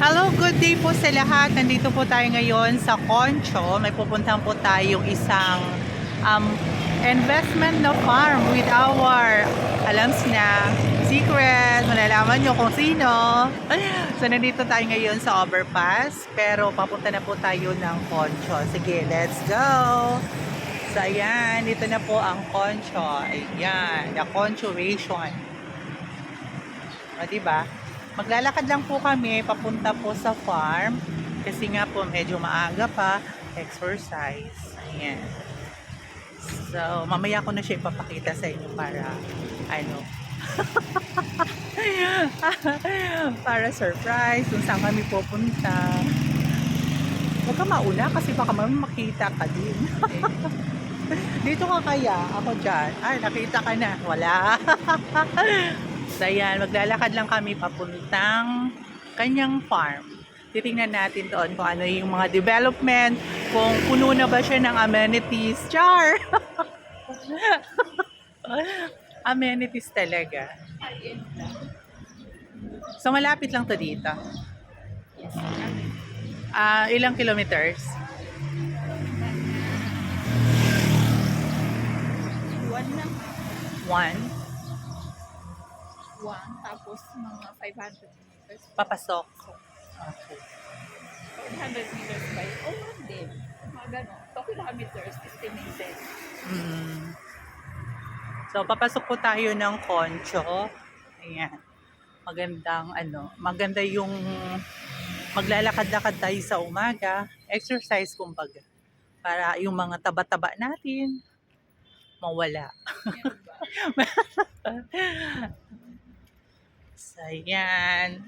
Hello, good day po sa lahat. Nandito po tayo ngayon sa Concho. May pupuntahan po tayong isang um, investment na farm with our, alam na, secret. Malalaman nyo kung sino. So, nandito tayo ngayon sa overpass. Pero papunta na po tayo ng Concho. Sige, let's go! So, ayan. Dito na po ang Concho. Ayan. The Conchoration. O, diba? Maglalakad lang po kami papunta po sa farm kasi nga po medyo maaga pa exercise. Ayan. So, mamaya ko na siya ipapakita sa inyo para ano para surprise kung saan kami pupunta. Huwag ka mauna kasi baka mamaya makita ka din. Dito ka kaya? Ako dyan. Ay, nakita ka na. Wala. Ayan, maglalakad lang kami papuntang kanyang farm. Titingnan natin doon kung ano yung mga development, kung puno na ba siya ng amenities. Char! amenities talaga. So malapit lang to dito. Ah, ilang kilometers? One One. Tapos mga 500 meters. Papasok. Okay. 100 meters by. One din. Mga ganon. 2 kilometers estimated. Mm. So, papasok po tayo ng Concho. Ayan. Magandang ano, maganda yung maglalakad-lakad tayo sa umaga. Exercise kumbaga. Para yung mga taba-taba natin mawala. Ayan.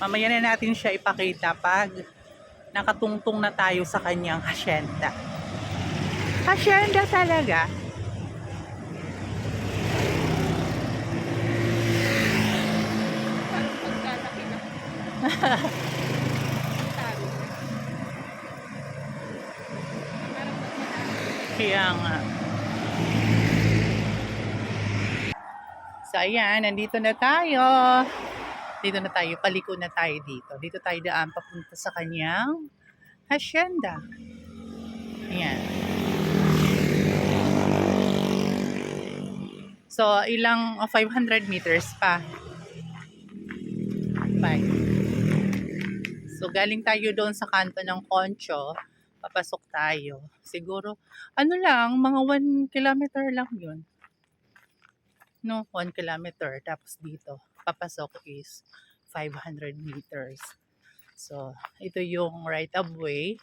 Mamaya na natin siya ipakita pag nakatungtong na tayo sa kanyang hasyenda. Hasyenda talaga. Kaya nga. So, ayan, nandito na tayo. Dito na tayo, paliko na tayo dito. Dito tayo daan papunta sa kanyang hasyenda. Ayan. So, ilang, oh, 500 meters pa. Bye. So, galing tayo doon sa kanto ng Concho. Papasok tayo. Siguro, ano lang, mga 1 kilometer lang yun. No, 1 kilometer. Tapos dito, papasok is 500 meters. So, ito yung right of way.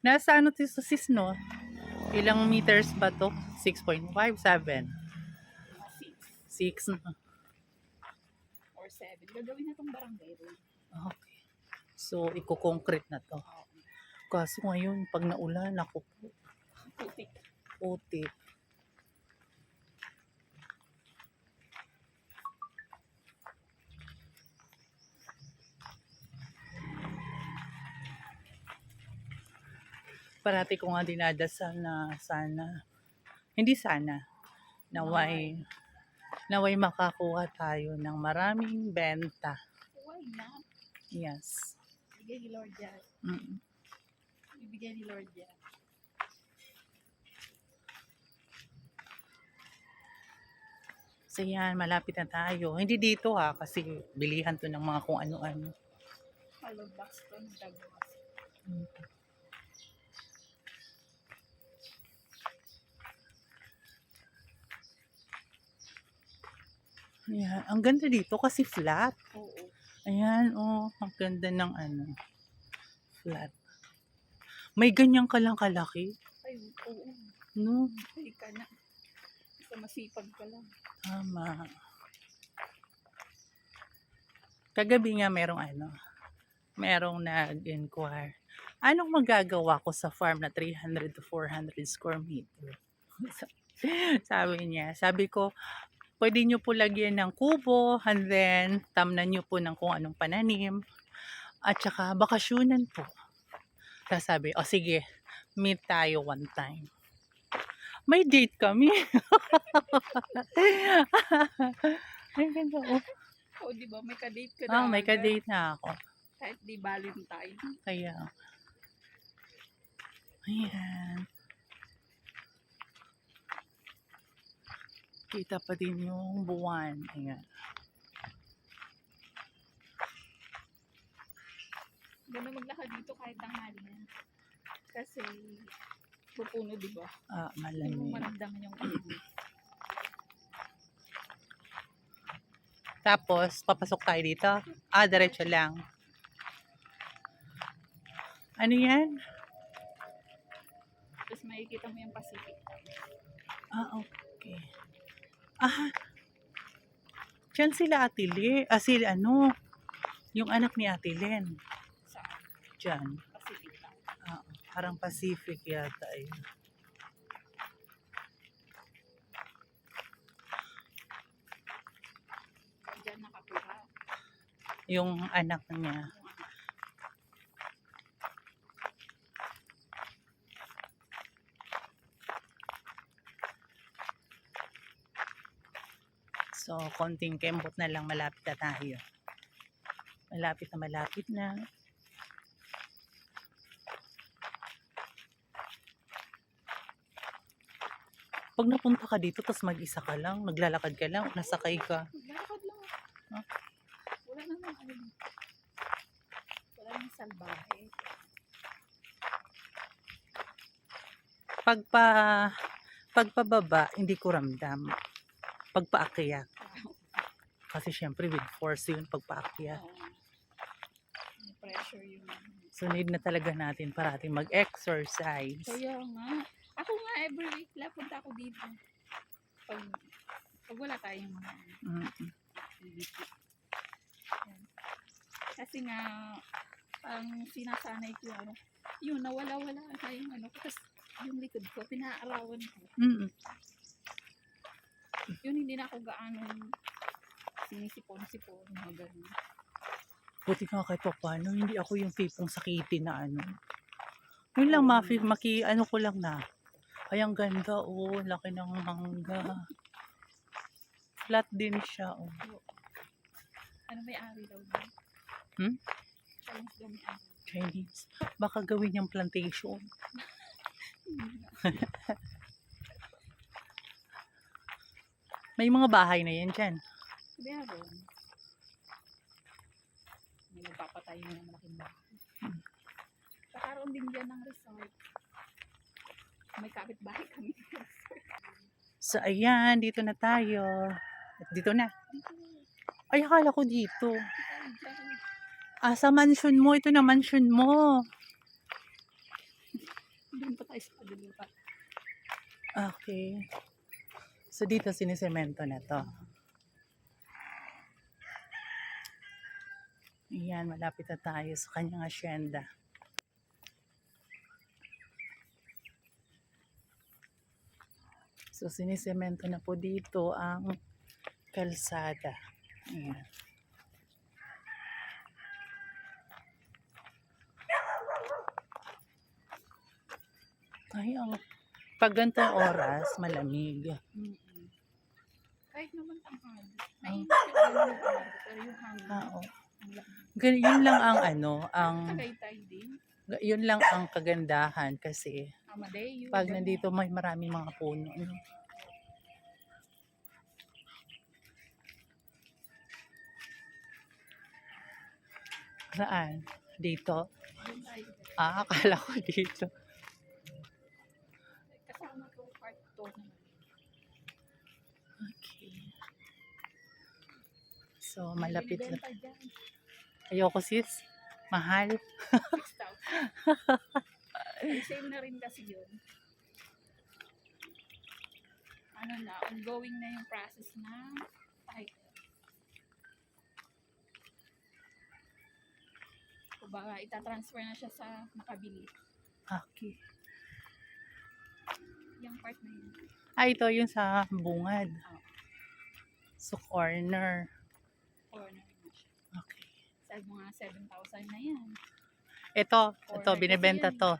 Nasa ano to sa sis, no? Ilang meters ba to? 6.5, 7. Mga 6 6 na. or 7. Gagawin na tong barangay road. Okay. So, iko-concrete na to. Kaso ngayon, pag naulan, ako po, Putik. Parati ko nga dinadasal na sana, hindi sana, naway, naway makakuha tayo ng maraming benta. Why not? Yes. Ibigay ni Lord yan. Mm. Ibigay ni Lord yan. So yan, malapit na tayo. Hindi dito ha, kasi bilihan to ng mga kung ano-ano. Hollow Buxton, Daguas. Ayan, ang ganda dito kasi flat. Oo. Ayan, oh, ang ganda ng ano, flat. May ganyan ka lang kalaki, Ay, oo. no? Ay, ka na. Basta masipag ka lang. Tama. Kagabi nga merong ano, merong nag-inquire. Anong magagawa ko sa farm na 300 to 400 square meter? sabi niya, sabi ko, pwede nyo po lagyan ng kubo and then tamnan nyo po ng kung anong pananim at saka bakasyonan po. Tapos sabi, o sige, meet tayo one time. May date kami. Ay, ganda. Oh. O, di ba? May ka-date ka na. Ah, may ka-date na ako. Kahit di Valentine. Kaya. Ayan. Kita pa din yung buwan. Ayan. Ganda maglakad dito kahit tanghali na. Kasi, pupuno, di ba? Ah, malamig. maramdaman yung init. Tapos, papasok tayo dito. Ah, diretso lang. Ano yan? Tapos makikita mo yung Pacific. Ah, okay. Ah, Diyan sila Ate Le. Ah, sila ano? Yung anak ni Ate Len. Sa Diyan. Pacific. Ah, parang Pacific yata eh. Diyan nakapira. Yung anak niya. So, konting kembot na lang malapit na tayo. Malapit na malapit na. Pag napunta ka dito, tapos mag-isa ka lang, naglalakad ka lang, nasakay ka. Lakad lang. Ah. Wala namang ano. Wala namang salbahe. Pagpa, pagpababa, hindi ko ramdam. Pagpaakyat. Kasi syempre with force yun pagpaakyat. May pressure yung So need na talaga natin parating mag-exercise. Kaya nga. Ako nga every week lang punta ako dito. Pag, pag wala tayong mga Mm. Yan. Kasi nga, ang sinasanay ko ano, yun, nawala-wala na yung ano, kasi yung likod ko, pinaarawan ko. Mm. Yun, hindi na ako gaano sinisipon-sipon, mga ganun. Buti nga kahit pa paano, hindi ako yung tipong sakitin na ano. Yun lang, mafi, maki, ano ko lang na. Ay, ang ganda, oh, laki ng mangga. Flat din siya, oh. Ano may ari daw ba? Hmm? Chinese daw may ari. Chinese. Baka gawin niyang plantation. May mga bahay na yan dyan. Meron. May nagpapatay ng malaking bahay. Hmm. Kakaroon din dyan ng resort. May kapitbahay kami. So, ayan, dito na tayo. At dito na. Ay, akala ko dito. Ah, sa mansion mo. Ito na mansion mo. Doon pa tayo sa kadulupa. Okay. So, dito sinisemento na to. Ayan, malapit na tayo sa kanyang asyenda. So, sinisemento na po dito ang kalsada. Ayan. Ay, ang pag ganitong oras, malamig. Mm-mm. Kahit naman tanghali. Mainit yung pero yung hangin. Ah, oo. Yun lang ang ano, ang Tagaytay din. yun lang ang kagandahan kasi Amadeo. pag nandito may maraming mga puno. no? Saan? Dito? Tayo. Ah, akala ko dito. Kasama to part 2 naman. Okay. So, malapit na. Ayoko sis. Mahal. 6,000. May sale na rin kasi yun. Ano na, ongoing na yung process na title. Kumbaga, itatransfer na siya sa nakabili. Okay. Yung part na yun. Ah, ito yung sa bungad. So, corner. Corner Sa mga 7,000 na yan. Ito, ito, Corner kasi binibenta yan. to.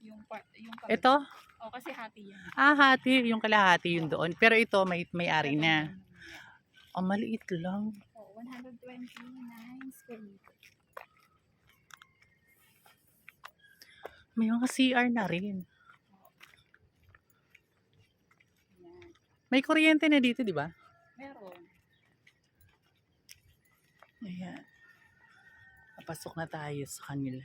Yung part, yung kabila. Ito? Oh, kasi hati yan. Ah, hati. Yung kalahati yun doon. Pero ito, may may-ari Ito na. yan. Oh, maliit lang. Oh, 129 square meter. May mga CR na rin. Yan. May kuryente na dito, di ba? Meron. Ayan. Papasok na tayo sa kanila.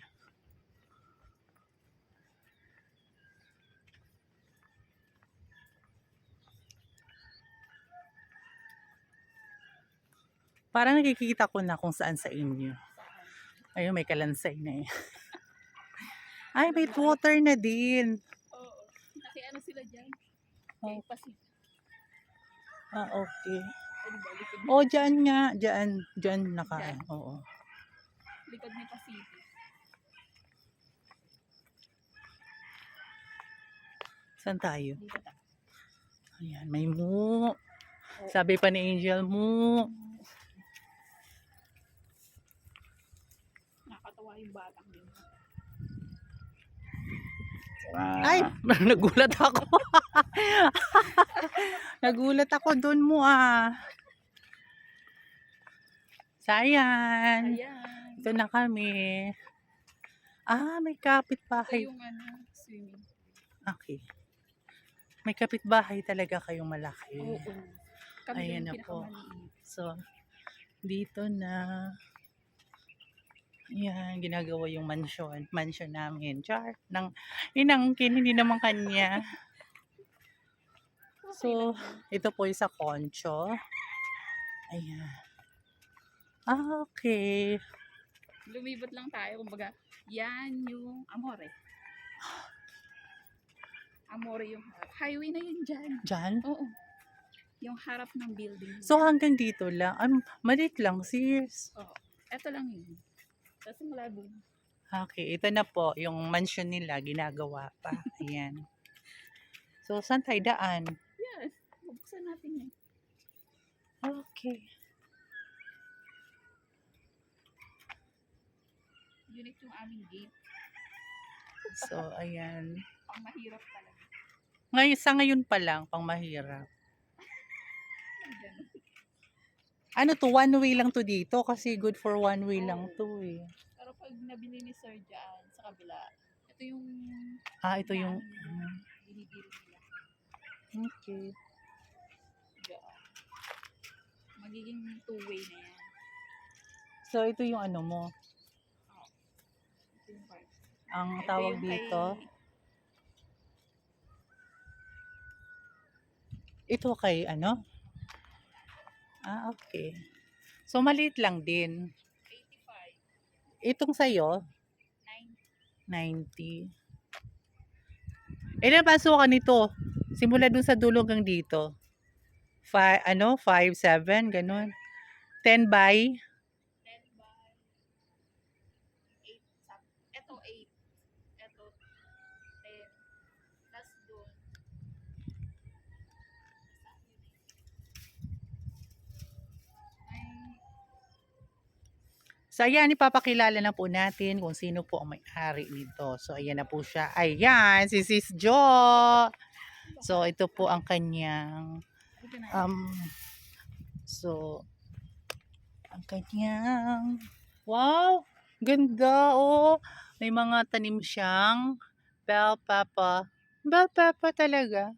Parang nakikita ko na kung saan sa inyo. Ayun, may kalansay na eh. Ay, may water na din. Oo. Kasi ano sila dyan? Oh. Okay, Pacific. Ah, okay. Likod, Oh, dyan nga. Dyan. Dyan naka. Oo. Ni Pacific. Saan tayo? Dito ta. Ayan, may mu. Sabi pa ni Angel, mu. Nakakatawa yung batang din. Ay, nagulat ako. nagulat ako doon mo ah. Sayang. Ayan. Ito na kami. Ah, may Ito kapitbahay. yung ano, swimming. Okay. May kapitbahay talaga kayong malaki. Oo. Kami Ayan na po. So, dito na. Yan, ginagawa yung mansion. Mansion namin. Char. Nang, inangkin, hindi naman kanya. So, ito po yung sa Concho. Ayan. Ah, okay. Lumibot lang tayo. Kumbaga, yan yung Amore. Amore yung harap. Highway na yun dyan. Diyan. Oo. Yung harap ng building. So, hanggang dito lang. Um, malit lang, sis. Ito lang yun. Tapos mula doon. Okay, ito na po. Yung mansion nila, ginagawa pa. Ayan. So, saan tayo daan? Yes. Bubuksan natin yan. Okay. Unit yung aming gate. So, ayan. Pang mahirap talaga. Ngayon, sa ngayon pa lang, pang mahirap. Ano to, one way lang to dito kasi good for one way lang Oo. to eh. Pero pag nabili ni Sir dyan sa kabila, ito yung Ah, ito yung... na- binibili nila. Okay. Diyan. Magiging two-way na yan. So, ito yung ano mo. Ang tawag dito. Ito kay ano? Ah, okay. So, maliit lang din. 85. Itong sa'yo, 90. 90. Ilan pasukan nito? Simula dun sa dulo hanggang dito. Fi, ano? 5, 7, ganun. 10 by? 10 by 8 sap. Ito 8. Ito 10. Plus doon. Ay, So, ayan, ipapakilala na po natin kung sino po ang may-ari nito. So, ayan na po siya. Ayan, si Sis Jo. So, ito po ang kanyang, um, so, ang kanyang, wow, ganda, oh. May mga tanim siyang bell pepper. Bell pepper talaga.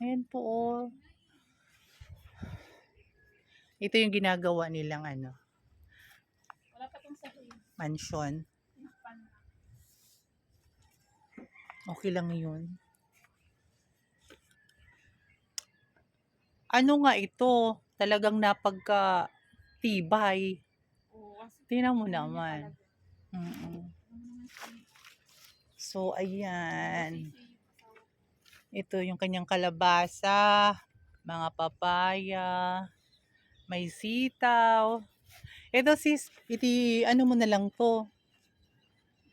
Ayan po, oh. Ito yung ginagawa nilang ano, Wala pa itong sa mansion. Okay lang yun. Ano nga ito? Talagang napagka tibay. Tingnan mo naman. naman si- So, ayan. Ito yung kanyang kalabasa, mga papaya, may sitaw. Ito sis, iti ano mo na lang to,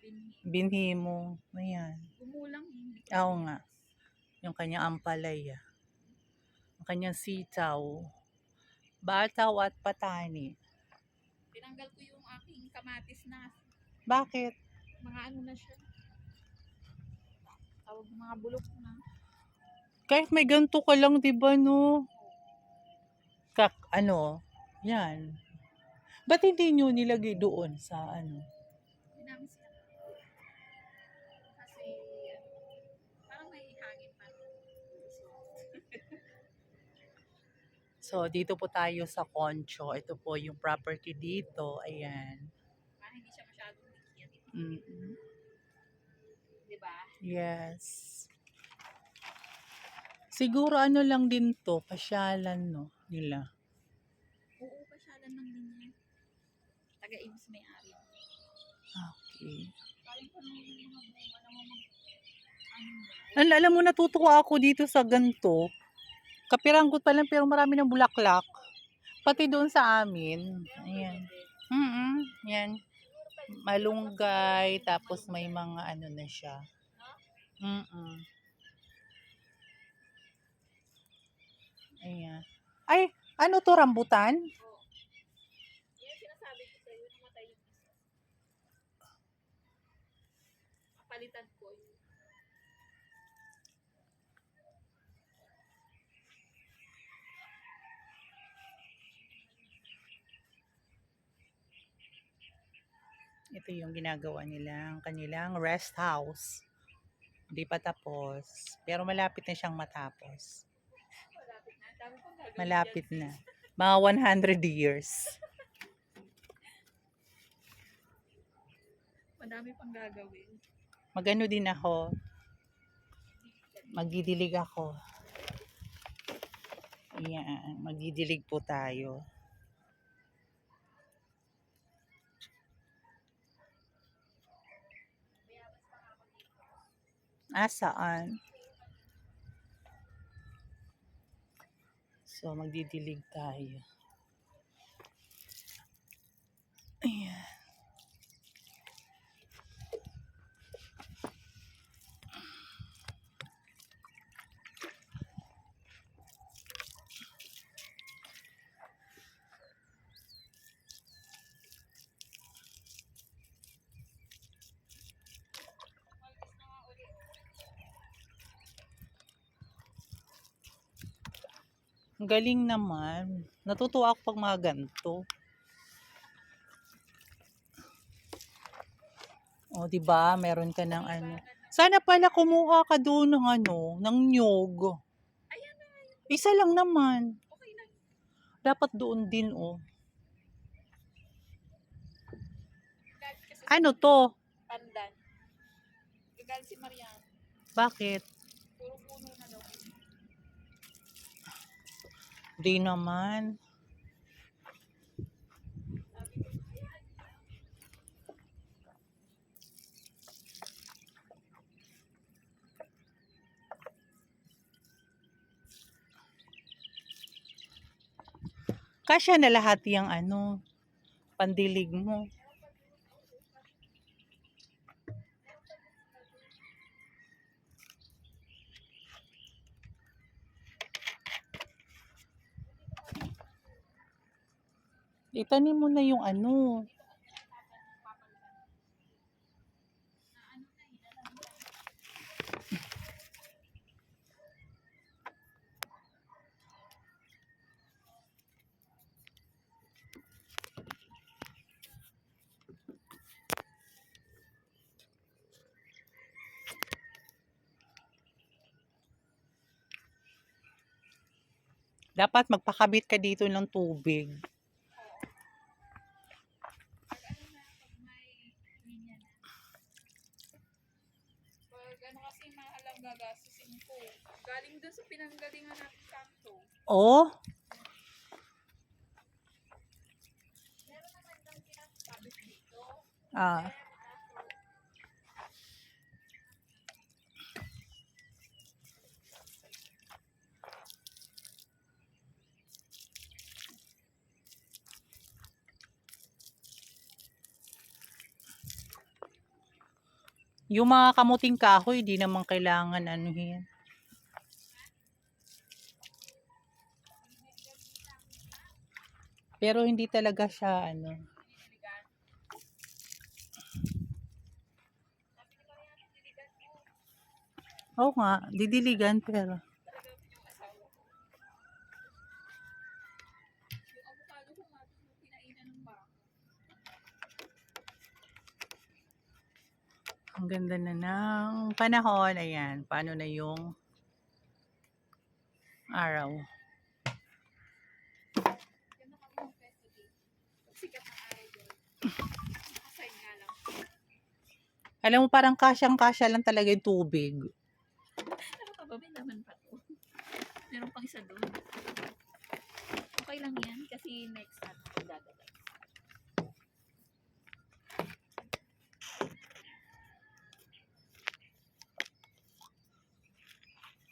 Bin- binhi mo. Ayan. Gumulang Oo nga. Yung kanyang ampalaya. Yung kanyang sitaw. Bataw at patani. Tinanggal ko yung aking kamatis na Bakit? mga ano na siya. Tawag mga bulok na. Kahit may ganito ka lang, di ba, no? Kak, ano, yan. Ba't hindi nyo nilagay doon sa ano? So, dito po tayo sa Concho. Ito po yung property dito. Ayan. Parang hindi siya masyadong dikit. mm Di ba? Yes. Siguro ano lang din to, pasyalan, no, nila. Oo, pasyalan lang din niya. Taga-ibs may ari. Okay. Ano. Al- alam mo, natutuwa ako dito sa ganto. Kapiranggot pa lang pero marami ng bulaklak. Pati doon sa amin. Ayan. Mm Yan. Malunggay, tapos may mga ano na siya. Mm Ayan. Ay, ano to, rambutan? Kapalitan ko yun. Ito yung ginagawa nilang kanilang rest house. Hindi pa tapos. Pero malapit na siyang matapos. Malapit na. Mga 100 years. Madami pang gagawin. Magano din ako. Magdidilig ako. Ayan. Magdidilig po tayo. Ah, So, magdidilig tayo. Ayan. Galing naman. Natutuwa ako pag mga ganito. O, di ba? Meron ka ng ano. Sana pala kumuha ka doon ng ano, ng nyog. Isa lang naman. Dapat doon din, oh. Ano to? pandan. Gagal si Marian. Bakit? Puro puno na daw. Di naman. Kasya na lahat yung ano, pandilig mo. Itanim mo na yung ano. Dapat magpakabit ka dito ng tubig. Pag ano na, pag may linya na. Pag ano kasi mahal ang gagastusin ko. Galing dun sa pinanggalingan natin kanto. Oh, pinasabit dito. ah. Yung mga kamuting kahoy, di naman kailangan ano yan. Pero hindi talaga siya ano. Oo nga, didiligan pero. Talaga yung asawa ko. Yung avocado ko nga, yung pinainan ng baka. Ang ganda na ng panahon. Ayan, paano na yung araw. Alam mo, parang kasyang-kasya lang talaga yung tubig. May laman pa to. Meron pang isa doon. Okay lang yan kasi next ano magdadala.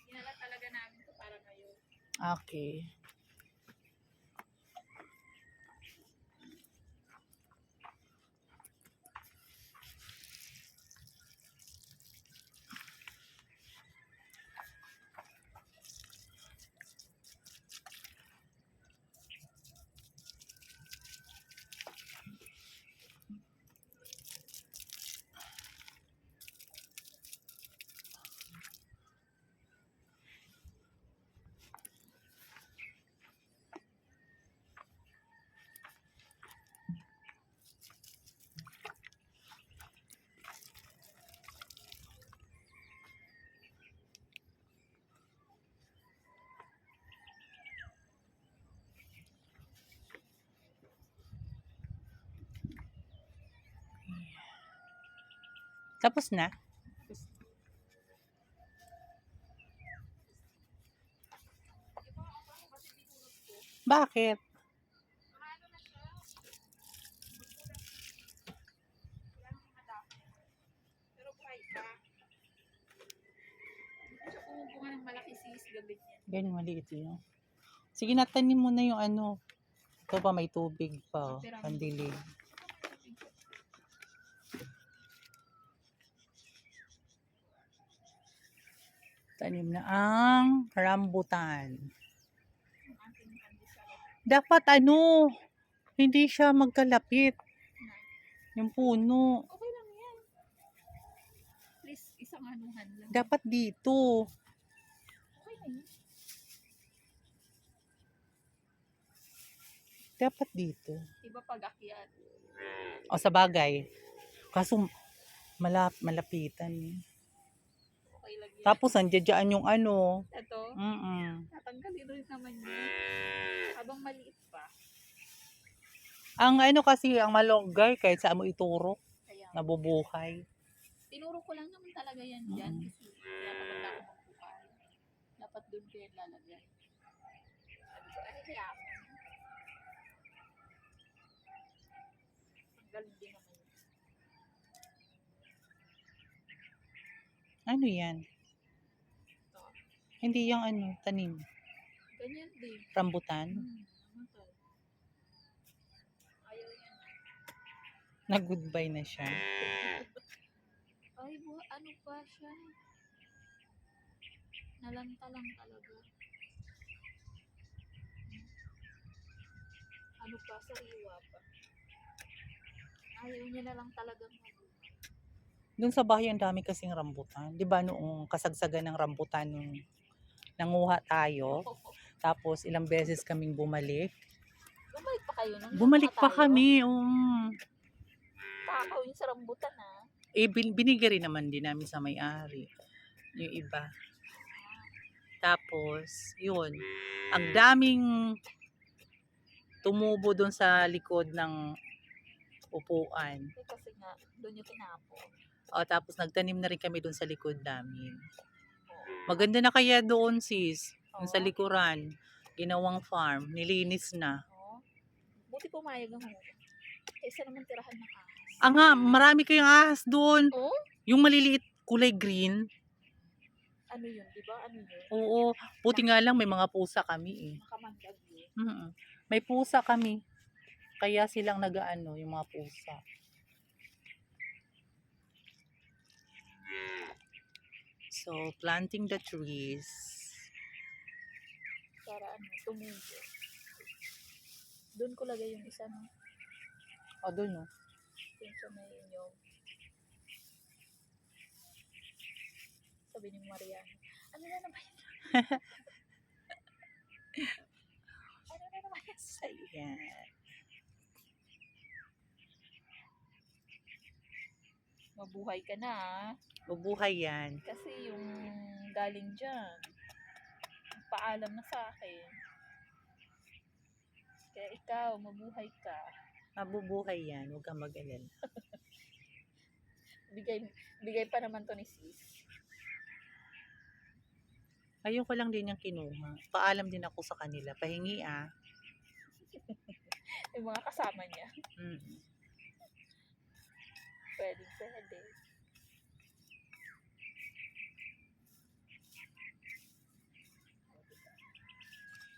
Dinala talaga namin to para ngayon. Okay. Tapos na? Bakit? Ano na siya? Wala nang madami. Pero buhay pa. Hindi siya pumubunga ng malaki sis gabi niya. Ganyan, maliit yun. Sige, natanim mo na yung ano. Ito pa, may tubig pa. Pandilig. Tanim na ang rambutan. Dapat ano, hindi siya magkalapit. Yung puno. Okay lang yan. Please, isang anuhan lang. Dapat dito. Okay na yun. Dapat dito. Iba pag akyat. O sa bagay. Kaso malap, malapitan. eh. Tapos andyan yung ano. Ito, Mm natanggalin rin naman yun. Habang maliit pa. Ang ano kasi, ang malonggay, kahit saan mo ituro, Kaya, nabubuhay. tinuro ko lang naman talaga yan dyan. Mm. Kasi kaya maganda ako magbuhay. Dapat doon ko yan lalagay. Sabi ko, ay kaya ako. Ang galing din naman. Ano yan? Hindi yung ano, tanim. Ganyan din. Rambutan. Hmm, namatay. Ayaw yan. Nag-goodbye na siya. Ay, bu ano pa siya? Nalanta lang talaga. Ano pa, sariwa pa. Ayaw niya na lang talagang. Doon sa bahay, ang dami kasing rambutan. Di ba noong kasagsagan ng rambutan nung nanguha tayo, tapos ilang beses kaming bumalik. Bumalik pa kayo nung Bumalik pa tayo? kami, um, Takaw yung sa rambutan ah. eh, bin, binigay rin naman din namin sa may-ari. Yung iba. Tapos, yun. Ang daming tumubo doon sa likod ng upuan. Eh, kasi nga, doon yung tinapo. O, tapos nagtanim na rin kami doon sa likod namin. Maganda na kaya doon, sis. Doon sa likuran. Ginawang farm. Nilinis na. Oo. Buti pumayag ang humuha. Kaysa naman tirahan ng ahas. Ah nga, marami kayong ahas doon. Oo? Yung maliliit kulay green. Ano yun, di ba? Ano yun? Oo. Puti nga lang may mga pusa kami eh. Makamandag yun. Mm-mm. May pusa kami. Kaya silang nagaano, yung mga pusa. So, planting the trees. Para ano, tumubo. Doon ko lagay yung isa no. O, doon no. Doon sa may inyong. Sa sabi ni Mariano. Ano na naman yun? ano na naman yun? Ayan. Mabuhay ka na ah. Bubuhay yan. Kasi yung galing dyan, paalam na sa akin. Kaya ikaw, mabuhay ka. Mabubuhay yan. Huwag kang mag-alala. Bigay, bigay pa naman to ni sis. Ayoko lang din yung kinuha. Paalam din ako sa kanila. Pahingi ah. Yung mga kasama niya. Mm. Pwede, pwede.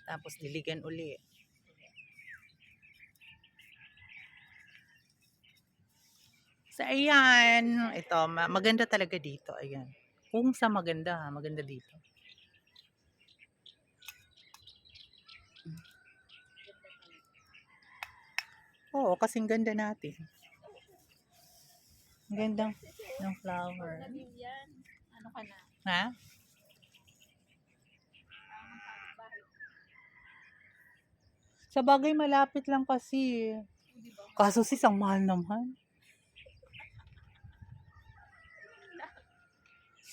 Tapos diligan uli. So, ayan. Ito, ma- maganda talaga dito. Ayan. Kung sa maganda, ha, maganda dito. Oo, kasing ganda natin. Ang ganda ng flower. Ano ka na? Ha? Ang kapitbahay. Sa bagay, malapit lang kasi. Ba? Kaso sis, ang mahal naman.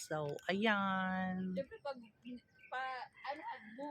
So, ayan. Siyempre pag pa, ano, mo,